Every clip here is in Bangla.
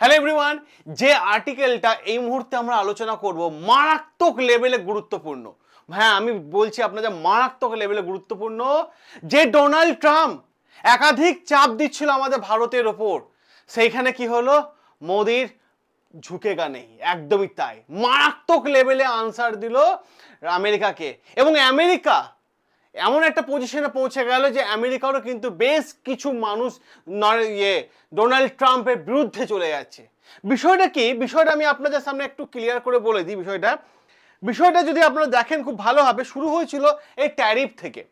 হ্যালো এভরিওয়ান যে আর্টিকেলটা এই মুহূর্তে আমরা আলোচনা করব মারাত্মক লেভেলে গুরুত্বপূর্ণ। হ্যাঁ আমি বলছি আপনাদের মারাত্মক লেভেলে গুরুত্বপূর্ণ। যে ডোনাল্ড ট্রাম্প একাধিক চাপ দিচ্ছিল আমাদের ভারতের ওপর, সেইখানে কি হলো? মোদির ঝুঁকেগা নেই, একদমই তাই। মারাত্মক লেভেলে আনসার দিল আমেরিকাকে। এবং আমেরিকা এমন একটা পজিশনে পৌঁছে গেল যে আমেরিকারও কিন্তু বেশ কিছু মানুষ ইয়ে ডোনাল্ড ট্রাম্পের বিরুদ্ধে চলে যাচ্ছে। বিষয়টা কি? বিষয়টা আমি আপনাদের সামনে একটু ক্লিয়ার করে বলে দিই বিষয়টা। বিষয়টা যদি আপনারা দেখেন খুব ভালোভাবে, শুরু হয়েছিল এই ট্যারিফ থেকে।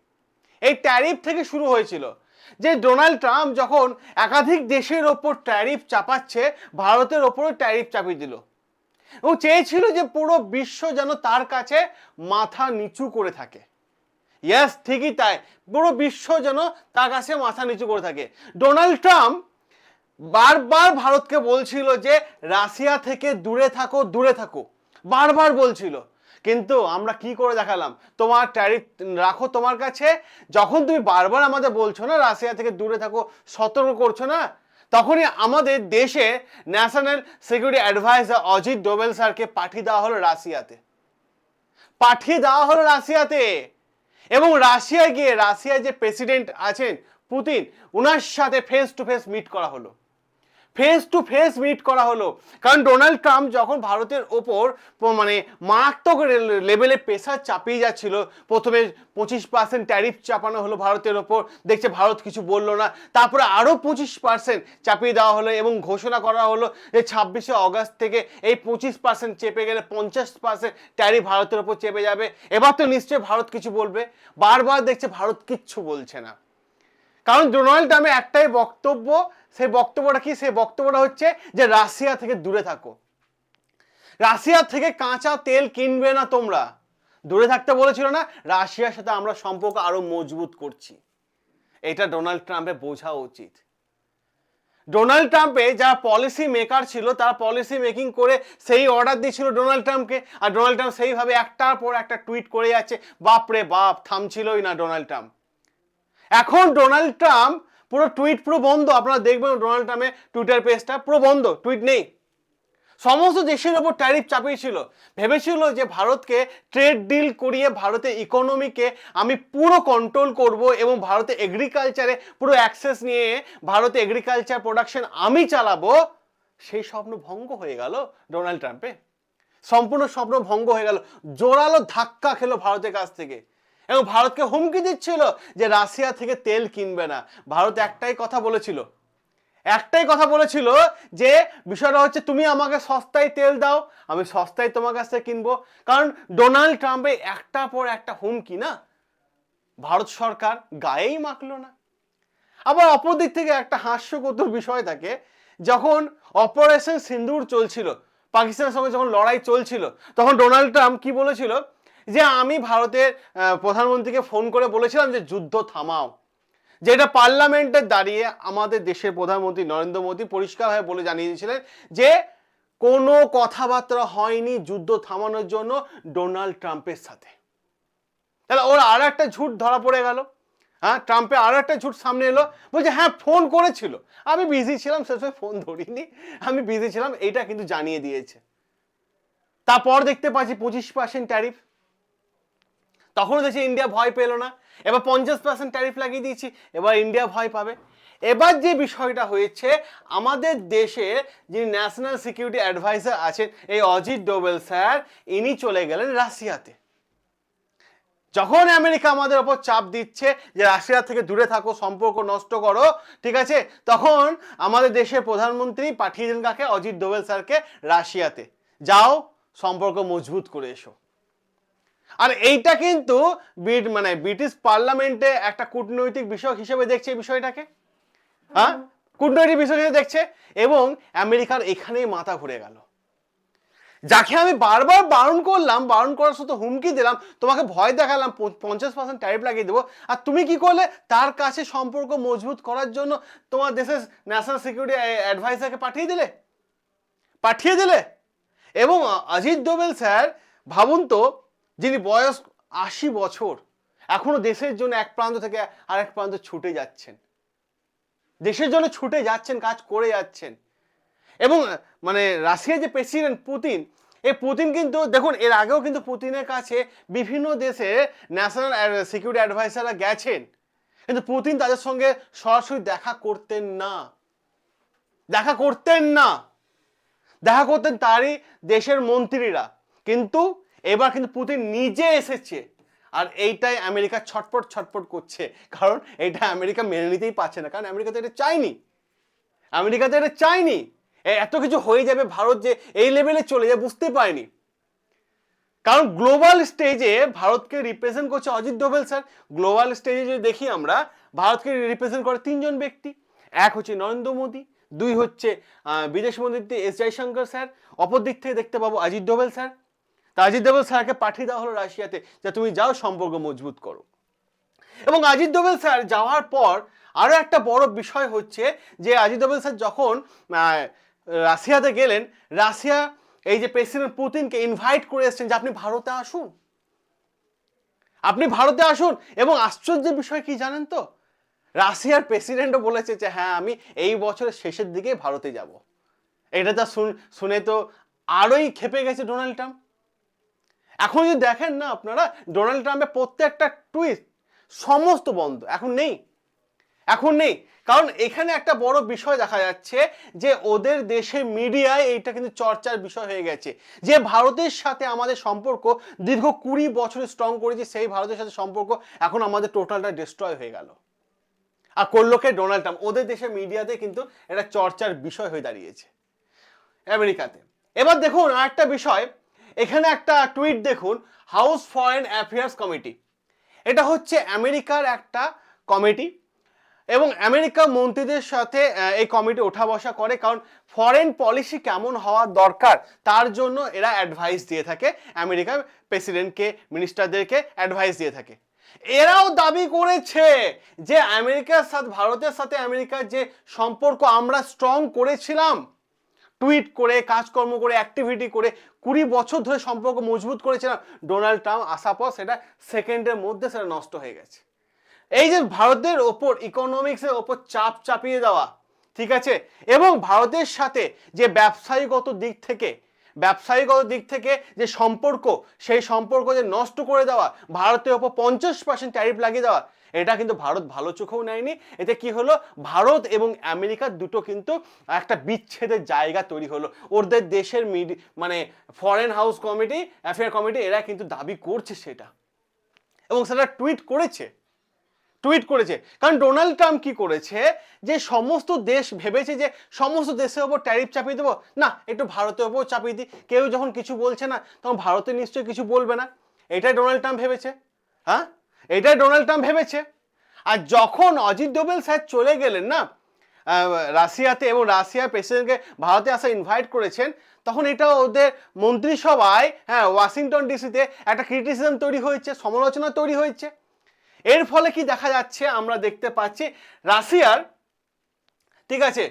এই ট্যারিফ থেকে শুরু হয়েছিল যে ডোনাল্ড ট্রাম্প যখন একাধিক দেশের ওপর ট্যারিফ চাপাচ্ছে, ভারতের ওপরও ট্যারিফ চাপিয়ে দিল। ও চেয়েছিল যে পুরো বিশ্ব যেন তার কাছে মাথা নিচু করে থাকে। ইয়েস ঠিকই তাই। পুরো বিশ্ব যেন তার কাছে মাথা নিচু করে থাকে। ডোনাল্ড ট্রাম্প বারবার ভারতকে বলছিল যে, রাশিয়া থেকে দূরে থাকো দূরে থাকো। বারবার বলছিল। কিন্তু আমরা কি করে দেখালাম? তোমার ট্যারিফ রাখো তোমার কাছে। যখন তুমি বারবার আমাদের বলছো না, রাশিয়া থেকে দূরে থাকো, সতর্ক করছ না, তখনই আমাদের দেশে national security adviser Ajit Doval স্যারকে পাঠিয়ে দেওয়া হলো রাশিয়াতে। পাঠিয়ে দেওয়া হলো রাশিয়াতে। এবং রাশিয়ায় গিয়ে রাশিয়ার যে প্রেসিডেন্ট আছেন, পুতিন ওনার সাথে ফেস টু ফেস মিট করা হলো। ফেস টু ফেস মিট করা হলো। কারণ ডোনাল্ড ট্রাম্প যখন ভারতের ওপর মানে মারাত্মক লেভেলে প্রেশার চাপিয়ে যাচ্ছিল, প্রথমে পঁচিশ পার্সেন্ট ট্যারিফ চাপানো হলো ভারতের ওপর, দেখছে ভারত কিছু বলল না, তারপরে আরও পঁচিশ পার্সেন্ট চাপিয়ে দেওয়া হলো এবং ঘোষণা করা হলো যে ছাব্বিশে অগস্ট থেকে এই পঁচিশ পার্সেন্ট চেপে গেলে পঞ্চাশ পার্সেন্ট ট্যারিফ ভারতের ওপর চেপে যাবে। এবার তো নিশ্চয়ই ভারত কিছু বলবে। বারবার দেখছে ভারত কিচ্ছু বলছে না। কারণ ডোনাল্ড ট্রাম্পের একটাই বক্তব্য সেই বক্তব্যটা কি? সেই বক্তব্যটা হচ্ছে যে রাশিয়া থেকে দূরে থাকো। রাশিয়া থেকে কাঁচা তেল কিনবে না তোমরা। দূরে থাকতে বলেছিল না? রাশিয়ার সাথে আমরা সম্পর্ক আরও মজবুত করছি। এটা ডোনাল্ড ট্রাম্পের বোঝা উচিত। ডোনাল্ড ট্রাম্পে যারা পলিসি মেকার ছিল, তারা পলিসি মেকিং করে সেই অর্ডার দিয়েছিল ডোনাল্ড ট্রাম্পকে। আর ডোনাল্ড ট্রাম্প সেইভাবে একটার পর একটা টুইট করে যাচ্ছে, বাপরে বাপ, থামছিলই না ডোনাল্ড ট্রাম্প। এখন ডোনাল্ড ট্রাম্প পুরো টুইট পুরো বন্ধ। আপনারা দেখবেন ডোনাল্ড ট্রাম্পের টুইটার পেজটা পুরো বন্ধ টুইট নেই। সমস্ত দেশের ওপর ট্যারিফ চাপিয়েছিল। ভেবেছিল যে ভারতকে ট্রেড ডিল করিয়ে ভারতের ইকোনমিকে আমি পুরো কন্ট্রোল করব এবং ভারতে এগ্রিকালচারে পুরো অ্যাক্সেস নিয়ে ভারতে এগ্রিকালচার প্রোডাকশন আমি চালাবো, সেই স্বপ্ন ভঙ্গ হয়ে গেল ডোনাল্ড ট্রাম্পে সম্পূর্ণ স্বপ্ন ভঙ্গ হয়ে গেল। জোরালো ধাক্কা খেলো ভারতের কাছ থেকে। এবং ভারতকে হুমকি দিচ্ছিল যে রাশিয়া থেকে তেল কিনবে না। ভারত একটাই কথা বলেছিল। একটাই কথা বলেছিল যে বিষয়টা হচ্ছে তুমি আমাকে সস্তায় তেল দাও, আমি সস্তায় তোমার কাছ থেকে কিনবো। কারণ ডোনাল্ড ট্রাম্পে একটা পর একটা হুমকি না? ভারত সরকার গায়েই মাখলো না। আবার অপর দিক থেকে একটা হাস্যকর বিষয় থাকে, যখন অপারেশন সিন্দুর চলছিল, পাকিস্তানের সঙ্গে যখন লড়াই চলছিল, তখন ডোনাল্ড ট্রাম্প কি বলেছিল? যে আমি ভারতের প্রধানমন্ত্রীকে ফোন করে বলেছিলাম যে যুদ্ধ থামাও। যেটা পার্লামেন্টে দাঁড়িয়ে আমাদের দেশের প্রধানমন্ত্রী নরেন্দ্র মোদী পরিষ্কারভাবে বলে জানিয়ে দিয়েছিলেন যে কোনো কথাবার্তা হয়নি যুদ্ধ থামানোর জন্য ডোনাল্ড ট্রাম্পের সাথে। তাহলে ওর আর একটা ঝুট ধরা পড়ে গেল। হ্যাঁ ট্রাম্পের আর একটা ঝুট সামনে এলো। বলছে হ্যাঁ ফোন করেছিল। আমি বিজি ছিলাম সে সময় ফোন ধরিনি। আমি বিজি ছিলাম, এটা কিন্তু জানিয়ে দিয়েছে। তারপর দেখতে পাচ্ছি পঁচিশ পার্সেন্ট ট্যারিফ তখনও দেখছি ইন্ডিয়া ভয় পেল না। এবার পঞ্চাশ পার্সেন্ট ট্যারিফ লাগিয়ে দিয়েছি, এবার ইন্ডিয়া ভয় পাবে। এবার যে বিষয়টা হয়েছে, আমাদের দেশে যিনি ন্যাশনাল সিকিউরিটি অ্যাডভাইজার আছেন, এই অজিত ডোবেল স্যার, ইনি চলে গেলেন রাশিয়াতে। যখন আমেরিকা আমাদের ওপর চাপ দিচ্ছে যে রাশিয়া থেকে দূরে থাকো, সম্পর্ক নষ্ট করো, ঠিক আছে? তখন আমাদের দেশের প্রধানমন্ত্রী পাঠিয়ে দিলেন কাকে? অজিত ডোবেল স্যারকে রাশিয়াতে। যাও, সম্পর্ক মজবুত করে এসো। আর এইটা কিন্তু বিট মানে ব্রিটিশ পার্লামেন্টে একটা কূটনৈতিক বিষয় হিসেবে দেখছে এই বিষয়টাকে। হ্যাঁ? কূটনৈতিক বিষয় হিসেবে দেখছে এবং আমেরিকার এখানেই মাথা ঘুরে গেল। যাকে আমি বারবার বারণ করলাম বারণ করার সাথে হুমকি দিলাম তোমাকে ভয় দেখালাম পঞ্চাশ পার্সেন্ট ট্যারিফ লাগিয়ে দেবো। আর তুমি কি করলে? তার কাছে সম্পর্ক মজবুত করার জন্য তোমার দেশের ন্যাশনাল সিকিউরিটি অ্যাডভাইসারকে পাঠিয়ে দিলে। পাঠিয়ে দিলে। এবং অজিত ডোবেল স্যার ভাবুন তো যিনি বয়স আশি বছর, এখনও দেশের জন্য এক প্রান্ত থেকে আরেক প্রান্ত ছুটে যাচ্ছেন। দেশের জন্য ছুটে যাচ্ছেন, কাজ করে যাচ্ছেন। এবং মানে রাশিয়ার যে প্রেসিডেন্ট পুতিন এই পুতিন কিন্তু, দেখুন, এর আগেও কিন্তু পুতিনের কাছে বিভিন্ন দেশে ন্যাশনাল সিকিউরিটি অ্যাডভাইসাররা গেছেন। কিন্তু পুতিন তাদের সঙ্গে সরাসরি দেখা করতেন না। দেখা করতেন না। দেখা করতেন তারই দেশের মন্ত্রীরা। কিন্তু এবার কিন্তু পুতিন নিজে এসেছে। আর এইটাই আমেরিকা ছটপট ছটপট করছে। কারণ এটা আমেরিকা মেনে নিতেই পারছে না। কারণ আমেরিকা তো এটা চায়নি। আমেরিকা তো এটা চায়নি। এত কিছু হয়ে যাবে ভারত যে এই লেভেলে চলে যাবে বুঝতে পারেনি। কারণ গ্লোবাল স্টেজে ভারতকে রিপ্রেজেন্ট করছে অজিত ডোভেল স্যার গ্লোবাল স্টেজে যদি দেখি আমরা, ভারতকে রিপ্রেজেন্ট করে তিনজন ব্যক্তি। এক হচ্ছে নরেন্দ্র মোদী, দুই হচ্ছে বিদেশ মন্ত্রী এস জয়শঙ্কর স্যার অপর দিক থেকে দেখতে পাবো অজিত ডোভেল স্যার তা অজিত ডোভেল স্যারকে পাঠিয়ে দেওয়া হলো রাশিয়াতে যে তুমি যাও, সম্পর্ক মজবুত করো। এবং অজিত দোবেল স্যার যাওয়ার পর আরও একটা বড় বিষয় হচ্ছে যে অজিত দোবেল স্যার যখন রাশিয়াতে গেলেন, রাশিয়া এই যে প্রেসিডেন্ট পুতিনকে ইনভাইট করে এসেছেন যে আপনি ভারতে আসুন। আপনি ভারতে আসুন। এবং আশ্চর্যের বিষয় কি জানেন তো? রাশিয়ার প্রেসিডেন্টও বলেছে যে হ্যাঁ আমি এই বছরের শেষের দিকে ভারতে যাব। এটা শুন- শুনে তো আরোই খেপে গেছে ডোনাল্ড ট্রাম্প। এখন যদি দেখেন না আপনারা ডোনাল্ড ট্রাম্পের প্রত্যেকটা টুইস্ট সমস্ত বন্ধ, এখন নেই। এখন নেই। কারণ এখানে একটা বড় বিষয় দেখা যাচ্ছে যে ওদের দেশে মিডিয়ায় এইটা কিন্তু চর্চার বিষয় হয়ে গেছে। যে ভারতের সাথে আমাদের সম্পর্ক দীর্ঘ কুড়ি বছর স্ট্রং করেছি, সেই ভারতের সাথে সম্পর্ক এখন আমাদের টোটালটা ডিস্ট্রয় হয়ে গেল। আর করলোকে ডোনাল্ড ট্রাম্প ওদের দেশের মিডিয়াতে কিন্তু এটা চর্চার বিষয় হয়ে দাঁড়িয়েছে। আমেরিকাতে। এবার দেখুন আর একটা বিষয় এখানে একটা টুইট দেখুন হাউস ফরেন অ্যাফেয়ার্স কমিটি এটা হচ্ছে আমেরিকার একটা কমিটি এবং আমেরিকা মন্ত্রীদের সাথে এই কমিটি ওঠা বসা করে, কারণ ফরেন পলিসি কেমন হওয়া দরকার, তার জন্য এরা অ্যাডভাইস দিয়ে থাকে, আমেরিকার প্রেসিডেন্টকে মিনিস্টারদেরকে অ্যাডভাইস দিয়ে থাকে। এরাও দাবি করেছে যে আমেরিকার সাথে, ভারতের সাথে আমেরিকার যে সম্পর্ক আমরা স্ট্রং করেছিলাম টুইট করে, কাজকর্ম করে অ্যাক্টিভিটি করে, কুড়ি বছর ধরে সম্পর্ক মজবুত করেছিলাম ডোনাল্ড ট্রাম্প আসার পর সেটা সেকেন্ডের মধ্যে সেটা নষ্ট হয়ে গেছে। এই যে ভারতের ওপর ইকোনমিক্সের ওপর চাপ চাপিয়ে দেওয়া, ঠিক আছে? এবং ভারতের সাথে যে ব্যবসায়ীগত দিক থেকে ব্যবসায়ীগত দিক থেকে যে সম্পর্ক, সেই সম্পর্ক যে নষ্ট করে দেওয়া, ভারতের ওপর পঞ্চাশ পার্সেন্ট ট্যারিফ লাগিয়ে দেওয়া এটা কিন্তু ভারত ভালো চোখেও নেয়নি। এতে কি হলো? ভারত এবং আমেরিকার দুটো কিন্তু একটা বিচ্ছেদের জায়গা তৈরি হলো। ওদের দেশের মিডি মানে foreign house committee affair committee এরা কিন্তু দাবি করছে সেটা। এবং সেটা টুইট করেছে। টুইট করেছে। কারণ ডোনাল্ড ট্রাম্প কি করেছে? যে সমস্ত দেশ ভেবেছে যে সমস্ত দেশের ওপর ট্যারিফ চাপিয়ে দেবো। না, একটু ভারতের ওপর চাপিয়ে দিই। কেউ যখন কিছু বলছে না, তখন ভারতে নিশ্চয়ই কিছু বলবে না। এটাই ডোনাল্ড ট্রাম্প ভেবেছে। হ্যাঁ? এটাই ডোনাল্ড ট্রাম্প ভেবেছে। আর যখন অজিত ডোবেল স্যার চলে গেলেন না রাশিয়াতে এবং রাশিয়ার প্রেসিডেন্টকে ভারতে আসা ইনভাইট করেছেন, তখন এটা ওদের মন্ত্রিসভায় হ্যাঁ ওয়াশিংটন ডিসিতে একটা ক্রিটিসিজম তৈরি হয়েছে, সমালোচনা তৈরি হয়েছে। এর ফলে কি দেখা যাচ্ছে, আমরা দেখতে পাচ্ছি, রাশিয়ার, ঠিক আছে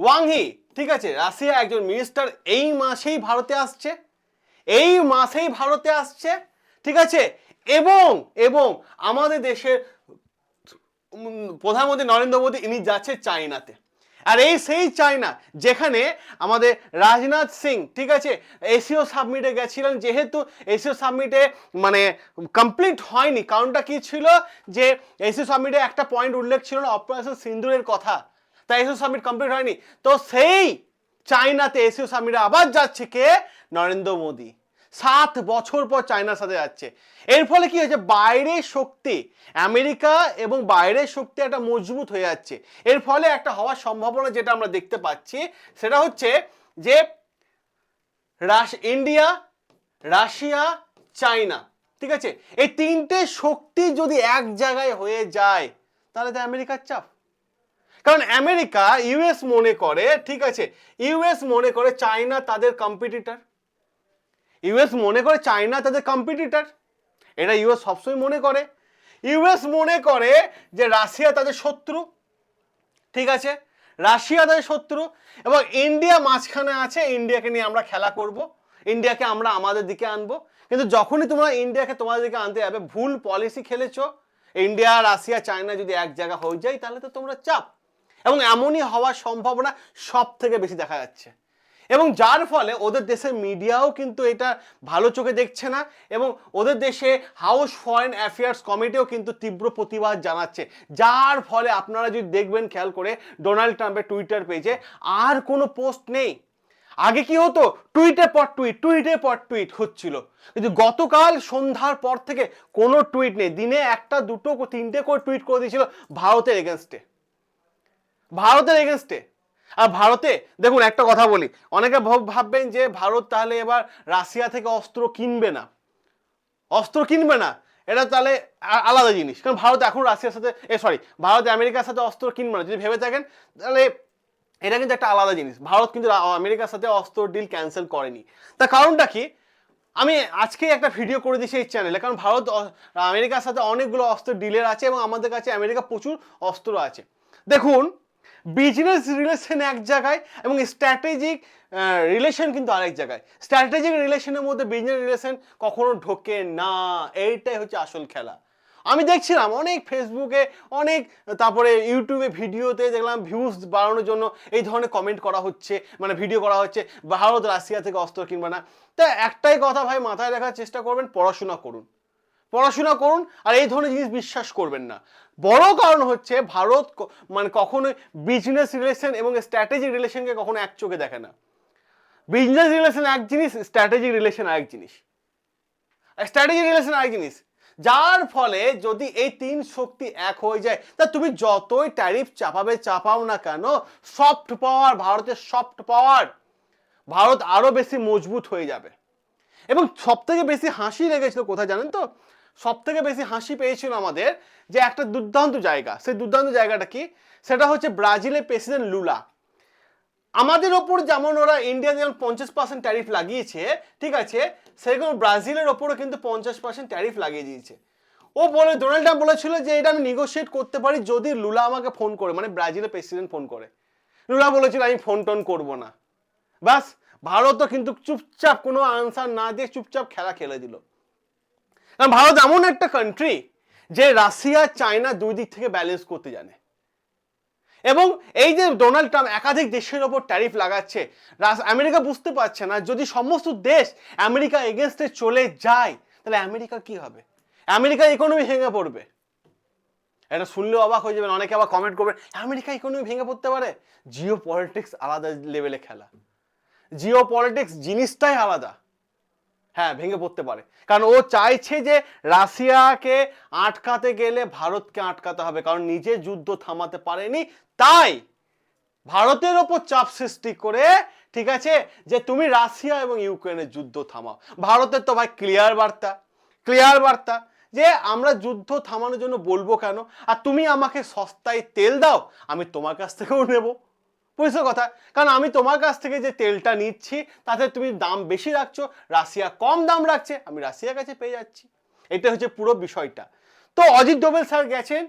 ওয়াংহি ঠিক আছে রাশিয়া একজন মিনিস্টার এই মাসেই ভারতে আসছে, এই মাসেই ভারতে আসছে, ঠিক আছে এবং এবং আমাদের দেশের প্রধানমন্ত্রী নরেন্দ্র মোদী, ইনি যাচ্ছে চায়নাতে। আর এই সেই চায়না, যেখানে আমাদের রাজনাথ সিং, ঠিক আছে, এসিও সাবমিটে গেছিলেন, যেহেতু এসিও সাবমিটে মানে কমপ্লিট হয়নি। কারণটা কি ছিল? যে এসিও সাবমিটে একটা পয়েন্ট উল্লেখ ছিল না, অপারেশন সিন্দুরের কথা। তাই এসিও সাবমিট কমপ্লিট হয়নি। তো সেই চায়নাতে এসিও সাবমিটে আবার যাচ্ছে কে? নরেন্দ্র মোদী। সাত বছর পর চায়নার সাথে যাচ্ছে। এর ফলে কি হয়েছে? বাইরের শক্তি, আমেরিকা এবং বাইরের শক্তি একটা মজবুত হয়ে যাচ্ছে। এর ফলে একটা হওয়ার সম্ভাবনা যেটা আমরা দেখতে পাচ্ছি, সেটা হচ্ছে যে রাশ, ইন্ডিয়া, রাশিয়া, চায়না, ঠিক আছে? এই তিনটে শক্তি যদি এক জায়গায় হয়ে যায়, তাহলে তো আমেরিকার চাপ। কারণ আমেরিকা ইউএস মনে করে, ঠিক আছে? ইউএস মনে করে চায়না তাদের কম্পিটিটর ইউএস মনে করে চায়না তাদের কম্পিটিটর এটা ইউএস সবসময় মনে করে। ইউএস মনে করে যে রাশিয়া তাদের শত্রু। ঠিক আছে? রাশিয়া তাদের শত্রু এবং ইন্ডিয়া মাঝখানে আছে। ইন্ডিয়াকে নিয়ে আমরা খেলা করব। ইন্ডিয়াকে আমরা আমাদের দিকে আনব। কিন্তু যখনই তোমরা ইন্ডিয়াকে তোমাদের দিকে আনতে যাবে, ভুল পলিসি খেলেছো। ইন্ডিয়া, রাশিয়া, চায়না যদি এক জায়গা হয়ে যায়, তাহলে তো তোমরা চাপ। এবং এমনই হওয়ার সম্ভাবনা সব থেকে বেশি দেখা যাচ্ছে। এবং যার ফলে ওদের দেশের মিডিয়াও কিন্তু এটা ভালো চোখে দেখছে না এবং ওদের দেশে হাউস ফরেন অ্যাফেয়ার্স কমিটিও কিন্তু তীব্র প্রতিবাদ জানাচ্ছে। যার ফলে আপনারা যদি দেখবেন, খেয়াল করে ডোনাল্ড ট্রাম্পের টুইটার পেজে আর কোনো পোস্ট নেই। আগে কি হতো? টুইটে পর টুইট, টুইটে পর টুইট হচ্ছিল। কিন্তু গতকাল সন্ধ্যার পর থেকে কোনো টুইট নেই। দিনে একটা, দুটো, তিনটে করে টুইট করে দিয়েছিল ভারতের এগেনস্টে। ভারতের এগেনস্টে। আর ভারতে, দেখুন একটা কথা বলি, অনেকে ভাব- ভাববেন যে ভারত তাহলে এবার রাশিয়া থেকে অস্ত্র কিনবে না। অস্ত্র কিনবে না, এটা তাহলে আলাদা জিনিস। কারণ ভারত এখন রাশিয়ার সাথে, এ সরি ভারত আমেরিকার সাথে অস্ত্র কিনবে না। যদি ভেবে থাকেন, তাহলে এটা কিন্তু একটা আলাদা জিনিস। ভারত কিন্তু আমেরিকার সাথে অস্ত্র ডিল ক্যান্সেল করেনি। তার কারণটা কি? আমি আজকে একটা ভিডিও করে দিয়েছি এই চ্যানেলে কারণ ভারত আমেরিকার সাথে অনেকগুলো অস্ত্র ডিলের আছে এবং আমাদের কাছে আমেরিকা প্রচুর অস্ত্র আছে। দেখুন বিজনেস রিলেশন এক জায়গায় এবং স্ট্র্যাটেজিক রিলেশন কিন্তু আরেক জায়গায়। স্ট্র্যাটেজিক রিলেশনের মধ্যে বিজনেস রিলেশন কখনো ঢোকে না। এইটাই হচ্ছে আসল খেলা। আমি দেখছিলাম অনেক ফেসবুকে অনেক, তারপরে ইউটিউবে ভিডিওতে দেখলাম ভিউজ বাড়ানোর জন্য এই ধরনের কমেন্ট করা হচ্ছে মানে ভিডিও করা হচ্ছে, ভারত, রাশিয়া থেকে অস্ত্র কিনবে না। তা একটাই কথা ভাই, মাথায় রাখার চেষ্টা করবেন, পড়াশোনা করুন। পড়াশোনা করুন আর এই ধরনের জিনিস বিশ্বাস করবেন না। বড় কারণ হচ্ছে ভারত মানে কখনোই বিজনেস রিলেশন এবং স্ট্র্যাটেজিক রিলেশনকে কখনো এক চোখে দেখে না। বিজনেস রিলেশন এক জিনিস স্ট্র্যাটেজিক রিলেশন আরেক জিনিস। স্ট্র্যাটেজিক রিলেশন আরেক জিনিস, যার ফলে যদি এই তিন শক্তি এক হয়ে যায়, তা তুমি যতই ট্যারিফ চাপাবে, চাপাও না কেন সফট পাওয়ার ভারতের সফট পাওয়ার ভারত আরও বেশি মজবুত হয়ে যাবে। এবং সবথেকে বেশি হাসি লেগেছিল কোথায় জানেন তো? সব থেকে বেশি হাসি পেয়েছিল আমাদের যে একটা দুর্দান্ত জায়গা। সেই দুর্দান্ত জায়গাটা কি? সেটা হচ্ছে ব্রাজিলের প্রেসিডেন্ট লুলা। আমাদের ওপর যেমন ওরা ইন্ডিয়া যেমন পঞ্চাশ পার্সেন্ট ট্যারিফ লাগিয়েছে, ঠিক আছে? সেরকম ব্রাজিলের ওপরও কিন্তু পঞ্চাশ পার্সেন্ট ট্যারিফ লাগিয়ে দিয়েছে। ও বলে ডোনাল্ড ট্রাম্প বলেছিল যে এটা আমি নেগোশিয়েট করতে পারি যদি লুলা আমাকে ফোন করে মানে ব্রাজিলের প্রেসিডেন্ট ফোন করে। লুলা বলেছিল, আমি ফোন টোন করব না। ব্যাস, ভারতও কিন্তু চুপচাপ কোনো আনসার না দিয়ে চুপচাপ খেলা খেলে দিল। কারণ ভারত এমন একটা কান্ট্রি যে রাশিয়া, চায়না দুই দিক থেকে ব্যালেন্স করতে জানে। এবং এই যে ডোনাল্ড ট্রাম্প একাধিক দেশের ওপর ট্যারিফ লাগাচ্ছে আমেরিকা বুঝতে পারছে না, যদি সমস্ত দেশ আমেরিকা এগেনস্টে চলে যায়, তাহলে আমেরিকা কি হবে? আমেরিকা ইকোনমি ভেঙে পড়বে। এটা শুনলে অবাক হয়ে যাবেন, অনেকে আবার কমেন্ট করবে আমেরিকা ইকোনমি ভেঙে পড়তে পারে? জিও পলিটিক্স আলাদা লেভেলে খেলা। জিও পলিটিক্স জিনিসটাই আলাদা। হ্যাঁ ভেঙে পড়তে পারে। কারণ ও চাইছে যে রাশিয়াকে আটকাতে গেলে ভারতকে আটকাতে হবে, কারণ নিজে যুদ্ধ থামাতে পারেনি। তাই ভারতের ওপর চাপ সৃষ্টি করে, ঠিক আছে, যে তুমি রাশিয়া এবং ইউক্রেনের যুদ্ধ থামাও। ভারতের তো ভাই ক্লিয়ার বার্তা ক্লিয়ার বার্তা যে আমরা যুদ্ধ থামানোর জন্য বলব কেন? আর তুমি আমাকে সস্তায় তেল দাও, আমি তোমার কাছ থেকেও নেব। বুঝছ কথা, কারণ আমি তোমার কাছ থেকে যে তেলটা নিচ্ছি, তাতে তুমি দাম বেশি রাখছো, রাশিয়া কম দাম রাখছে, আমি রাশিয়ার কাছে পেয়ে যাচ্ছি। এটা হচ্ছে পুরো বিষয়টা। তো অজিত ডোবেল স্যার গেছেন,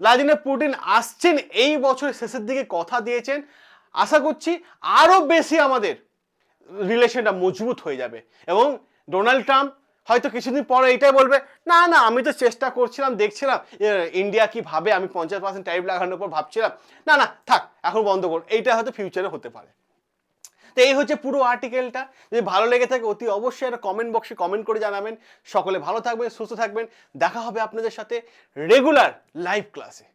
ভ্লাদিমির পুটিন আসছেন, এই বছরের শেষের দিকে কথা দিয়েছেন। আশা করছি আরও বেশি আমাদের রিলেশনটা মজবুত হয়ে যাবে। এবং ডোনাল্ড ট্রাম্প হয়তো কিছুদিন পরে এটাই বলবে, না না, আমি তো চেষ্টা করছিলাম, দেখছিলাম ইন্ডিয়া কি ভাবে আমি পঞ্চাশ পার্সেন্ট টাইপ লাগানোর পর ভাবছিলাম। না না, থাক, এখন বন্ধ কর, এইটা হয়তো ফিউচারে হতে পারে। তো এই হচ্ছে পুরো আর্টিকেলটা যদি ভালো লেগে থাকে অতি অবশ্যই একটা কমেন্ট বক্সে কমেন্ট করে জানাবেন। সকলে ভালো থাকবেন, সুস্থ থাকবেন, দেখা হবে আপনাদের সাথে রেগুলার লাইভ ক্লাসে